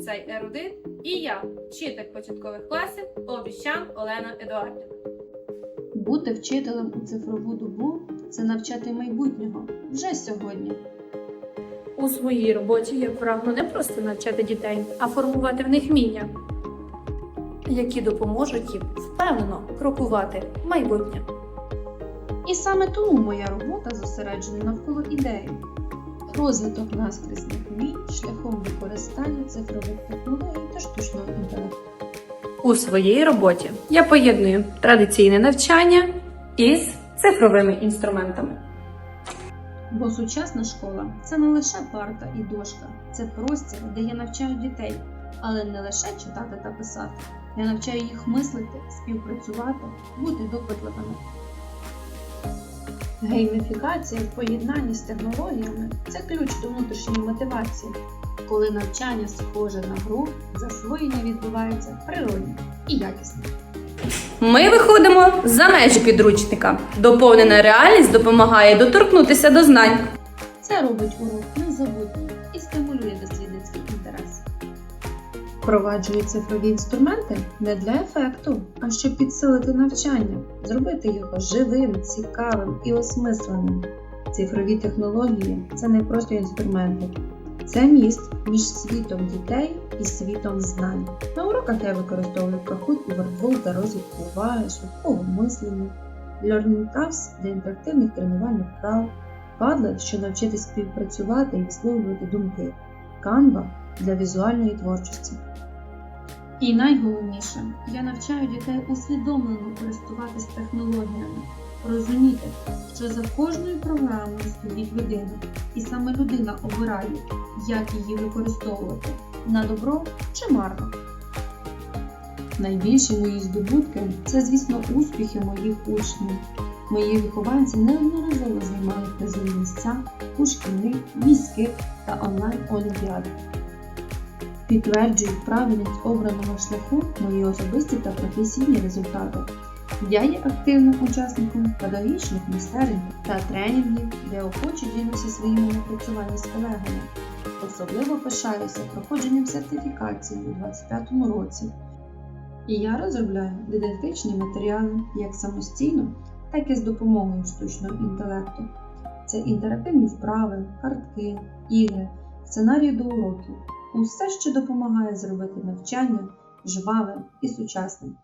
ліцей Ерудит і я, вчитель початкових класів Обіщан Олена Едуардівна. Бути вчителем у цифрову добу це навчати майбутнього вже сьогодні. У своїй роботі я прагну не просто навчати дітей, а формувати в них вміння, які допоможуть їм впевнено крокувати в майбутнє. І саме тому моя робота зосереджена навколо ідеї. Розвиток наскрізних вмінь шляхом використання цифрових технологій та штучного інтелекту. У своїй роботі я поєдную традиційне навчання із цифровими інструментами. Бо сучасна школа це не лише парта і дошка, це простір, де я навчаю дітей, але не лише читати та писати. Я навчаю їх мислити, співпрацювати, бути допитливими. Гейміфікація в поєднанні з технологіями це ключ до внутрішньої мотивації. Коли навчання схоже на гру, засвоєння відбувається природно і якісно. Ми виходимо за межі підручника. Доповнена реальність допомагає доторкнутися до знань. Це робить урок незабутнім і стимулює інтерес. Впроваджую цифрові інструменти не для ефекту, а щоб підсилити навчання, зробити його живим, цікавим і осмисленим. Цифрові технології це не просто інструменти, це міст між світом дітей і світом знань. На уроках я використовую Kahoot і Workbook для розвитку уваги, швидкого мислення, Learning Tabs для інтерактивних тренувань вправ, Padlet, щоб навчитись співпрацювати і висловлювати думки, Canva для візуальної творчості. І найголовніше, я навчаю дітей усвідомлено користуватись технологіями, розуміти, що за кожною програмою стоїть людина, і саме людина обирає, як її використовувати на добро чи марно. Найбільші мої здобутки це, звісно, успіхи моїх учнів. Мої вихованці неодноразово займали призові місця у шкільних, міських та онлайн-олімпіадах. Підтверджують правильність обраного шляху мої особисті та професійні результати. Я є активним учасником педагогічних майстерень та тренінгів, де охоче ділюся своїми напрацюваннями з колегами. Особливо пишаюся проходженням сертифікації у 2025 році. І я розробляю дидактичні матеріали як самостійно, так і з допомогою штучного інтелекту. Це інтерактивні вправи, картки, ігри, сценарії до уроків. Усе, що допомагає зробити навчання жвавим і сучасним.